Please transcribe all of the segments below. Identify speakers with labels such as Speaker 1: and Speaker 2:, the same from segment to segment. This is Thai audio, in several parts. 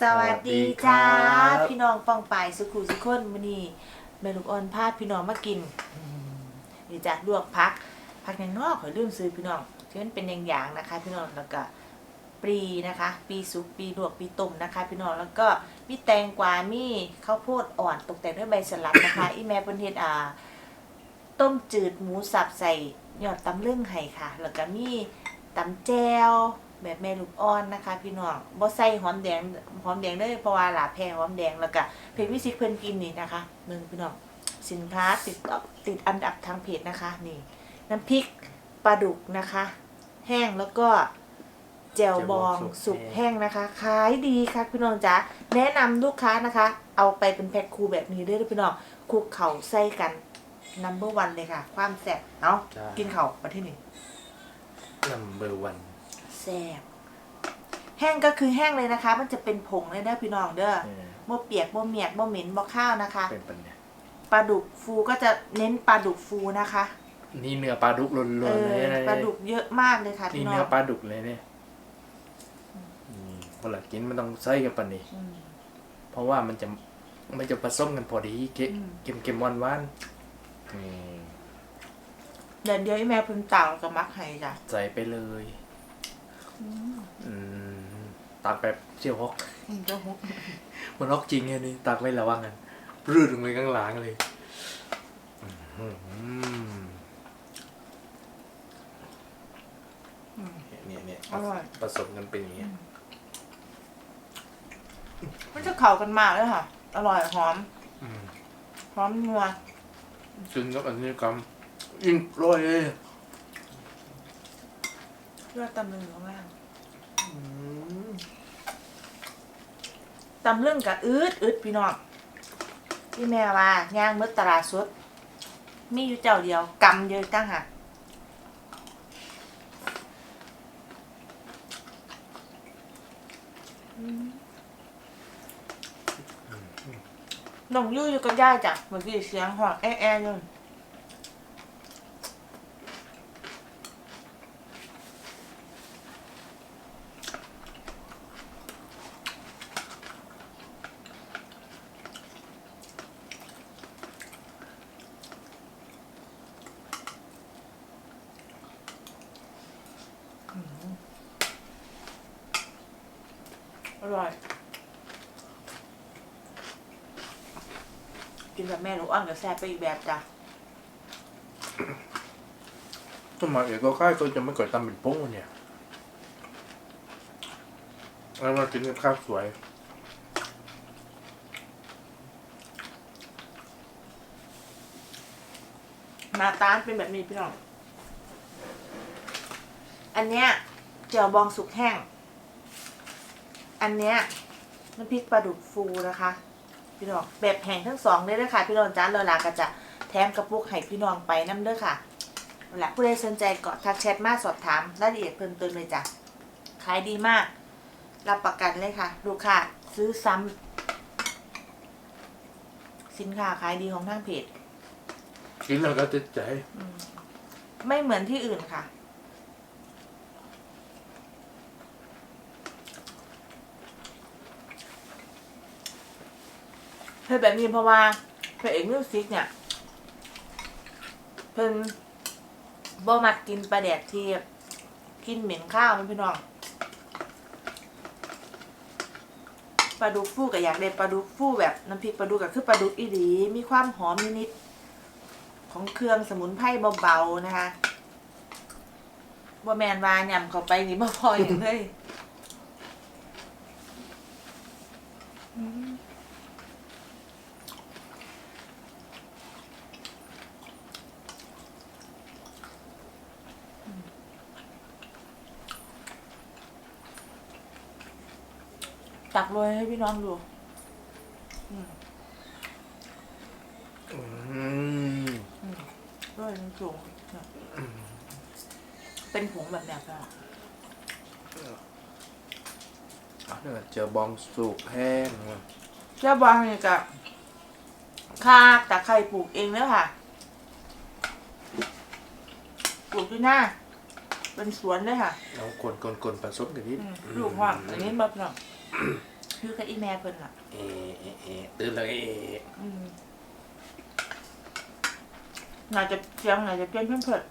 Speaker 1: สวัสดีจ้า
Speaker 2: สวัสดีครับ
Speaker 1: พี่น้องปองปายสุขุสุขคนมื้อนี้แม่ลูกอ่อนพาพี่น้องมากินอืมนี่จ้ะลวกพักพักในนอกขอยลืมซื้อพี่น้องที่มันเป็นอย่างๆนะคะ พี่น้องแล้วก็ปรีนะคะ ปีสุกปีลวกปีต้มนะคะ พี่น้องแล้วก็มีแตงกวามีข้าวโพดอ่อนตกแต่งด้วยใบสลัดนะคะ อีแม่เพิ่นเฮ็ดอ่า ต้มจืดหมูสับใส่ยอดตำลึงไห้ค่ะ แล้วก็มีตำแจว แบบแม่ลูกอ่อนนะคะ พี่น้องบ่ใส่หอมแดงหอมแดงเลยเพราะว่าหลาแพ้หอมแดงแล้วก็เพจวิสิตเพิ่นกินนี่นะคะหนึ่งพี่น้องสินค้าติดติดอันดับทางเพจนะคะนี่ น้ำพริกปลาดุกนะคะ แห้งแล้วก็แจ่วบอง
Speaker 2: แจ่วบองสุ
Speaker 1: สุก
Speaker 2: ก
Speaker 1: แห้งนะคะขายดีค่ะพี่น้องจ๋าแนะนำลูกค้านะคะ เอาไปเป็นแพ็คคูแบบนี้ด้วยนะพี่น้องคลุกเข่าใส่กันนัมเบอร์วันเลยค่ะ ความแซ่บเนาะ
Speaker 2: จ้า
Speaker 1: กินเข่ามาที่นี่
Speaker 2: number one
Speaker 1: แซ่บแห้งก็คือแห้งเลยนะคะ มันจะเป็นผงเลยเด้อพี่น้องเด้อ
Speaker 2: เออ
Speaker 1: บ่เปียกบ่เมียกบ่เหม็นบ่ข้าวนะคะ
Speaker 2: เป็นปัญญา
Speaker 1: ปลาดุกฟูก็จะเน้นปลาดุกฟูนะคะ
Speaker 2: นี่เนื้อปลาดุกล้
Speaker 1: เอ
Speaker 2: วนๆ
Speaker 1: อ
Speaker 2: เลยนะ
Speaker 1: ปลาดุกเยอะมากเลยค่ะ
Speaker 2: นี่
Speaker 1: พี่น้อ
Speaker 2: เนื้องปลาดุกเลยเนี่ยนี่คนละกินมันต้องใส่กันปานนี้
Speaker 1: อืม
Speaker 2: เพราะว่ามันจะมันจะผสมกันพอดีเค็ม
Speaker 1: อืม
Speaker 2: เค็มเค็มหวานหวานๆนี่
Speaker 1: เดี๋ยวเดี๋ยวไอ้แม่เพิ่นต่างกับมักให้จ้ะ
Speaker 2: ใส่ไปเลย อืมตักแบบเชี่ยวฮอก
Speaker 1: อืมเจ้าฮุก
Speaker 2: มันฮอกจริงไงนี่ตักไม่ระวังกันรืดลงเลยข้างหลังเลยอืมเนี่ยเนี่ย
Speaker 1: อร่อย
Speaker 2: ผสมกันเป็นอย่างเงี้ย
Speaker 1: มันจะเข้ากันมากเลยค่ะ อร่อยหอม
Speaker 2: อืม
Speaker 1: หอมนัว
Speaker 2: ซึ่งกับอันนี้ก็ยิ่งอร่อยเลย
Speaker 1: เลือดตำลึงอยู่ข้างล่างตำลึงกับอืดอืดพี่น้องที่แม่ว่าย่างมืดตลาดสดมีอยู่เจ้าเดียวกำเยอะตั้งหากน้องยู่อยู่กับย่าจ้ะเมื่อกี้เสียงหอกแอะแอะเลย อร่อย กินแบบแม่ลูกอ่อนกับแซ่บไปอีกแบบจ้ะ
Speaker 2: สมัยเอกก็ค่ายก็จะไม่ก่อยตำเป็นโป้งเนี่ยแล้วมากินกับข้าวสวย
Speaker 1: หน้าตาลเป็นแบบนี้พี่น้อง อันเนี้ยเจียวบองสุกแห้ง อันเนี้ยน้ำพริกปลาดุกฟูนะคะ พี่น้องแบบแห้งทั้งสองเลยนะคะพี่น้องจ้าเลอลาก็จะแถมกระปุกให้พี่น้องไปน้ำเด้อค่ะเอาละผู้ใดสนใจก็ทักแชทมาสอบถามรายละเอียดเพิ่มเติมเลยจ้ะขายดีมาก รับประกันเลยค่ะ ลูกค้าซื้อซ้ำสินค้าขายดีของทางเพจ
Speaker 2: กินแล้วก็ติดใจ
Speaker 1: ไม่เหมือนที่อื่นค่ะ เพิ่นแบบนี้เพราะว่าพระเอกมิวสิกเนี่ยเพิ่นบ่มักกินปลาแดกที่กินเหม็นข้าวมันพี่น้องปลาดุกฟูกับอยากได้ปลาดุกฟูแบบน้ำพริกปลาดุกก็คือปลาดุกอีหลีมีความหอมนิดๆของเครื่องสมุนไพรเบาๆนะคะว่แมนวาย่ำเข้าไปนี่บ่พออย่างเลย ตักโรยให้พี่น้องดู
Speaker 2: อืม
Speaker 1: โรยน้ำสูงเนี่ยเป็นผงแบบแบบนั้น
Speaker 2: อะเดี๋ยวเจอบองสุกแห้ง
Speaker 1: เจ้าบางเนี่ยกับคาตะไคร่ปลูกเองเลยค่ะ ปลูกที่หน้า เป็นสวนเลยค่ะ
Speaker 2: เอากลนกลนกลนผสมกันนิด
Speaker 1: อืมลูกห่างอันนี้แบบเนาะ คือกับอีแม่เพิ่นล่ะ
Speaker 2: เอะเอะเอะตื่นเลยเอะ
Speaker 1: อืมน่าจะเสียงน่าจะเปลี่ยนเพิ่มเพิ่น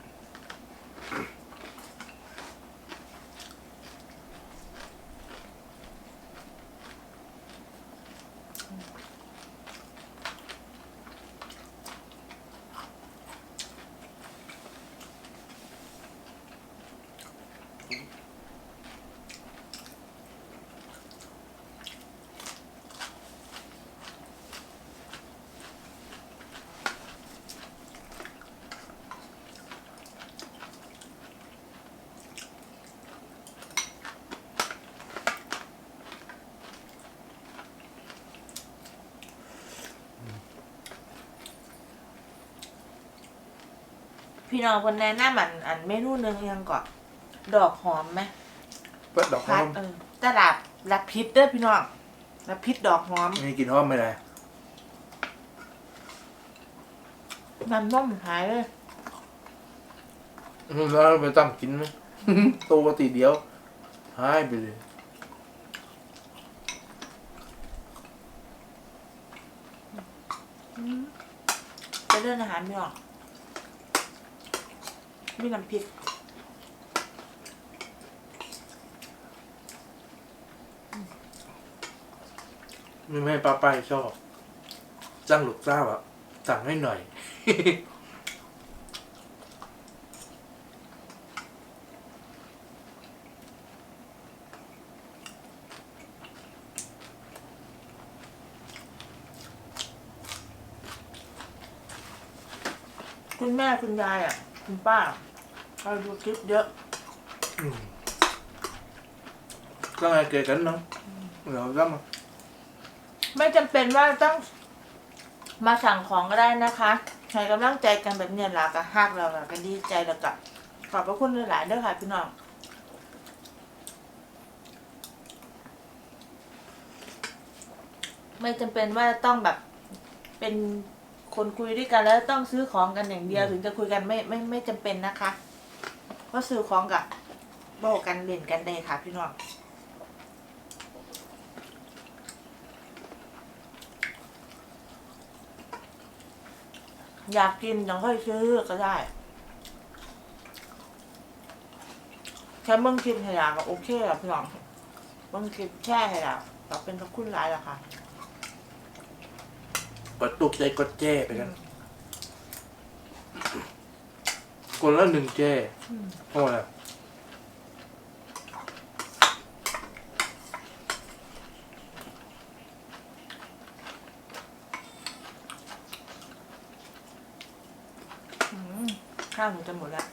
Speaker 1: พี่น้องคนแนะนำอันอันเมนูหนึงยังก่อนดอกหอมไหม
Speaker 2: เปิดดอกห
Speaker 1: พั
Speaker 2: อ
Speaker 1: ด
Speaker 2: ม
Speaker 1: เออตลาดรับพิษเด้อพี่น้องรับพิษดอกหอม
Speaker 2: ไม่กินหอมไม่ได้
Speaker 1: น้ำนุ่มหายเลย
Speaker 2: แล้วไปตั้มกินไหม ตัวปกติเดียวหายไปเลย
Speaker 1: ไปเรื่องอาหารพี่น้อง มีน้ำพริก
Speaker 2: ไม่ไม่ป้าป้ายชอบจ้างลูกจ้าวอะสั่งให้หน่อย
Speaker 1: คุณแม่คุณยายอะ คุณป้าเราดูคลิปเยอะ
Speaker 2: อืมก็ไงเกกันเนาะเดี๋ยวจ้ามา
Speaker 1: ไม่จำเป็นว่าต้องมาสั่งของก็ได้นะคะให้กำลังใจกันแบบเนี้ยล่ะก็ฮักเราล่ะก็ดีใจแล้วก็ขอบพระคุณหลายๆด้วยค่ะพี่น้องไม่จำเป็นว่าต้องแบบเป็น คนคุยด้วยกันแล้วต้องซื้อของกันอย่างเดียวถึงจะคุยกันไม่ไม่ไม่จำเป็นนะคะก็ซื้อของกับบอกกันเล่นกันได้ค่ะ พี่น้องอยากกินยังค่อยซื้อก็ได้แค่เบิ่งคลิปให้ละก็โอเคแล้วพี่น้องเบิ่งคลิปแช่ให้ละก็เป็นขอบคุณหลายแล้วค่ะ
Speaker 2: ดตุกใจกดแจ้ไปกันคนละหนึ่งแจ้
Speaker 1: อืม
Speaker 2: เพราะว่าอะไร
Speaker 1: อืมข้าวหนูจะหมดแล้ว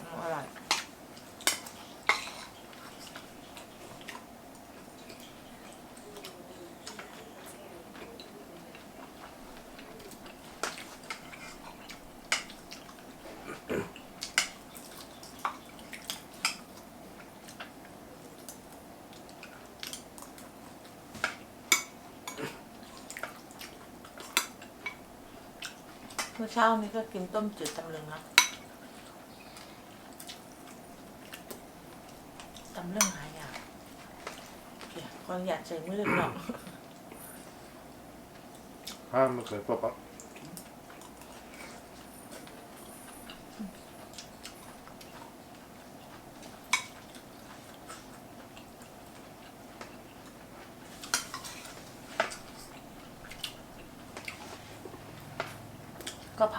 Speaker 1: เช้านี้ก็กินต้มจืดตำลึงนะตำลึงหายากเดี๋ยคนอยากใส่มือเนาะ
Speaker 2: ห้ามไม่เคยปะปะ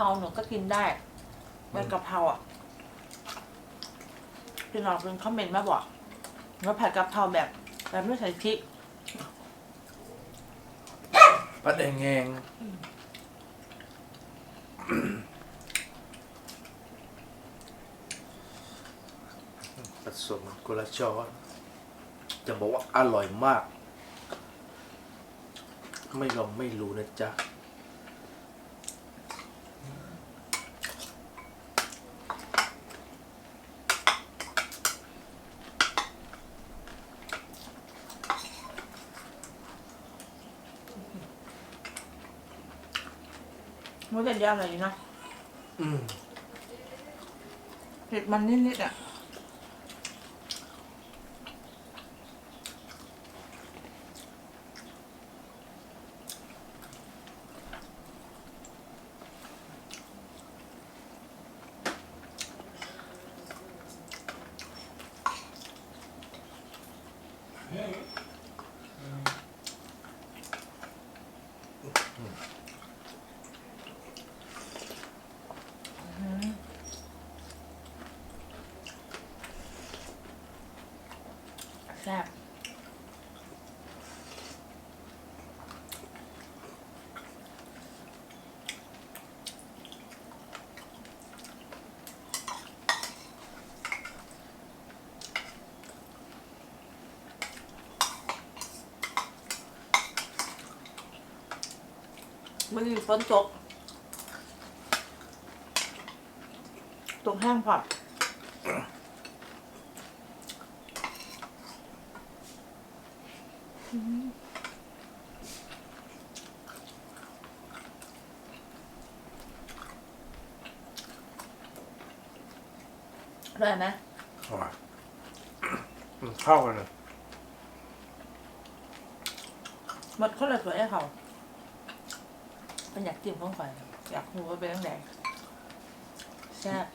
Speaker 1: ราหนูก็กินได้ใบกะเพราอะพี่น้องเป็นคอมเมนต์มาบอกว่าผัดกะเพราแบบแบบไม่ใส่พริก
Speaker 2: ปัดแดงแงงผสมกุละช้อนจะบอกว่าอร่อยมาก ไม่ลองไม่รู้นะจ๊ะ
Speaker 1: มันจะเดียวอะไรอยู่นะ
Speaker 2: อืม
Speaker 1: เผ็ดมันนิดๆอะ มันมีฝนตกตกแห้งพอดอร่อยไหม
Speaker 2: อร่อยมันเข้ากันเลย
Speaker 1: หมดคนละถ้วยให้เขา เป็นอยากจิ้มข้างไฟอยากรู้ว่าเป็นยังไงแซ่บ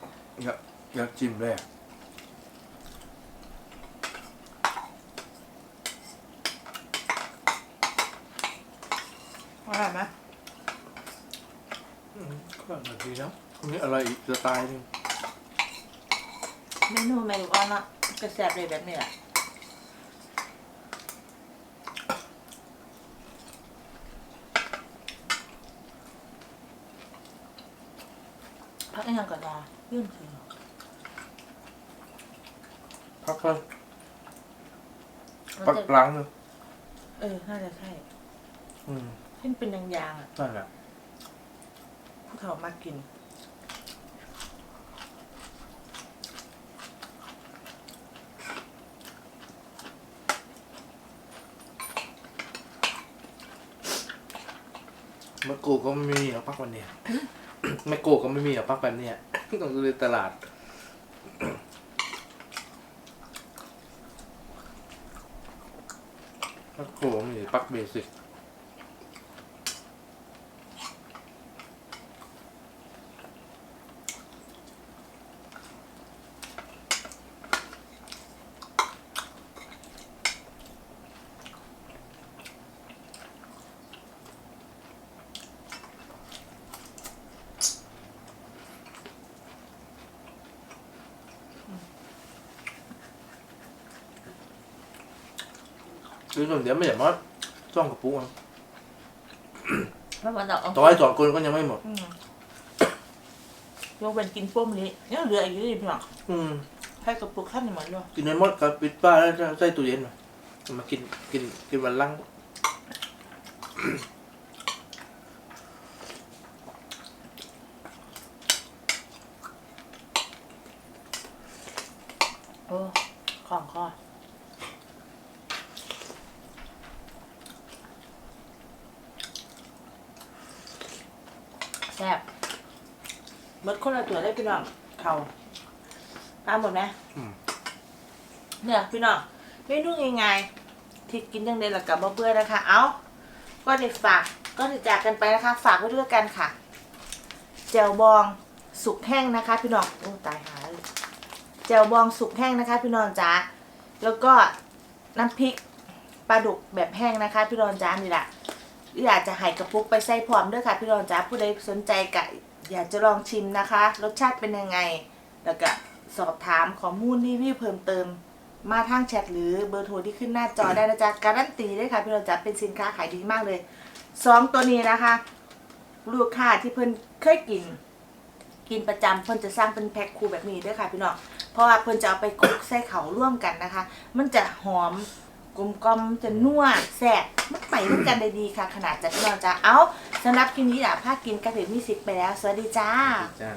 Speaker 2: อยากอยากจิ้มเลยอะ
Speaker 1: อร่อยไหม
Speaker 2: อืมก็อร่อยดีนะอันนี้อะไรอีกสไตล์หนึง
Speaker 1: เมนูเมนูออนละก็แซ่บเลยแบบนี้แหละพักอีกอย่างก่อน ดายื่นคือ
Speaker 2: พักกันพักล้างเลย
Speaker 1: เออ น่าจะใช่
Speaker 2: อืม
Speaker 1: ที่มันเป็นยางๆอะ
Speaker 2: นั่นแหละ
Speaker 1: ผู้เขามากิน
Speaker 2: มะกรูดก็ไม่มีหรอกพักวันเนี้ย แม่กรูดก็ไม่มีหรอกพักแบบเนี้ยต้องดูในตลาดมะกรูดมีปักเบสิก คือส่วนเดียวไม่ใช่ว่าซ่องกระปุกอะ
Speaker 1: แล้วมันเอา
Speaker 2: ต่อให้สองคนก็ยังไม่หมด
Speaker 1: อืมยกเป็นกินพวกมะลิยังเหลืออีกนิดพี่น้อง
Speaker 2: อืม
Speaker 1: ให้กระปุกขั้นเหมือนด้วย
Speaker 2: กินไม่หมดก็ปิดป้าแล้วจะใส่ตู้เย็นมามากินกินกินวันลัง
Speaker 1: โอ้ของข้อ แซ่บหมดคนละตัวได้พี่น้องเขาตามหมดไหม
Speaker 2: อืม
Speaker 1: เนี่ยพี่น้องเมนูง่ายๆที่กินยังไงล่ะกับบ่เบื่อนะคะ เอาก็ได้ฝากก็ได้จากกันไปนะคะ ฝากไว้ด้วยกันค่ะแจวบองสุกแห้งนะคะ พี่น้องโอ้ตายหาเลยแจวบองสุกแห้งนะคะ พี่น้องจ้าแล้วก็น้ำพริกปลาดุกแบบแห้งนะคะ พี่น้องจ้านี่แหละ อยากจะให้กระปุกไปใส่พร้อมด้วยค่ะ พี่น้องจ้าผู้ใดสนใจกะอยากจะลองชิมนะคะ รสชาติเป็นยังไง แล้วก็สอบถามข้อมูลรีวิวเพิ่มเติม มาทางแชทหรือเบอร์โทรที่ขึ้นหน้าจอได้นะจ๊ะการันตีเลยค่ะ พี่เราจะเป็นสินค้าขายดีมากเลยสองตัวนี้นะคะ ลูกค้าที่เพิ่นเคยกิน กินประจำเพิ่นจะสร้างเป็นแพ็คคู่แบบนี้ด้วยค่ะ พี่น้องเพราะว่าเพิ่นจะเอาไปคลุกใส่เขาร่วมกันนะคะ มันจะหอม กลมกลมจะนัวแซ่บมันไปด้วยกันได้ดีค่ะ ขนาดจะพี่น้องจ้าเอาสำหรับคลิปนี้อะภาคกินกระถิ่นมีสิทธิ์ไปแล้ว สวัสดีจ้า
Speaker 2: จ้า